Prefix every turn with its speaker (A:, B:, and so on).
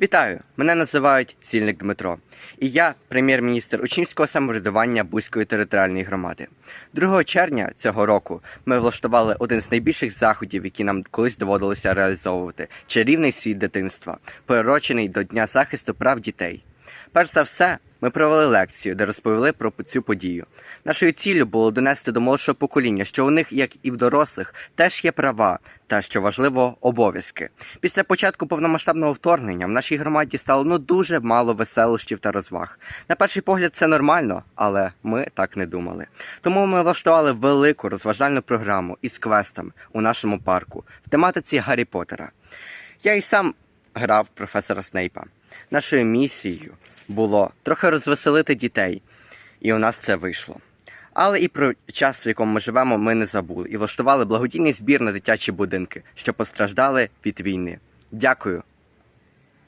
A: Вітаю! Мене називають Сільник Дмитро, і я прем'єр-міністр учнівського самоврядування Бузької територіальної громади. 2 червня цього року ми влаштували один з найбільших заходів, які нам колись доводилося реалізовувати чарівний світ дитинства, приурочений до Дня захисту прав дітей. Перш за все, ми провели лекцію, де розповіли про цю подію. Нашою ціллю було донести до молодшого покоління, що у них, як і в дорослих, теж є права та, що важливо, обов'язки. Після початку повномасштабного вторгнення в нашій громаді стало ну дуже мало веселощів та розваг. На перший погляд, це нормально, але ми так не думали. Тому ми влаштували велику розважальну програму із квестами у нашому парку в тематиці Гаррі Поттера. Я і сам грав професора Снейпа. Нашою місією було трохи розвеселити дітей, і у нас це вийшло. Але і про час, в якому ми живемо, ми не забули і влаштували благодійний збір на дитячі будинки, що постраждали від війни. Дякую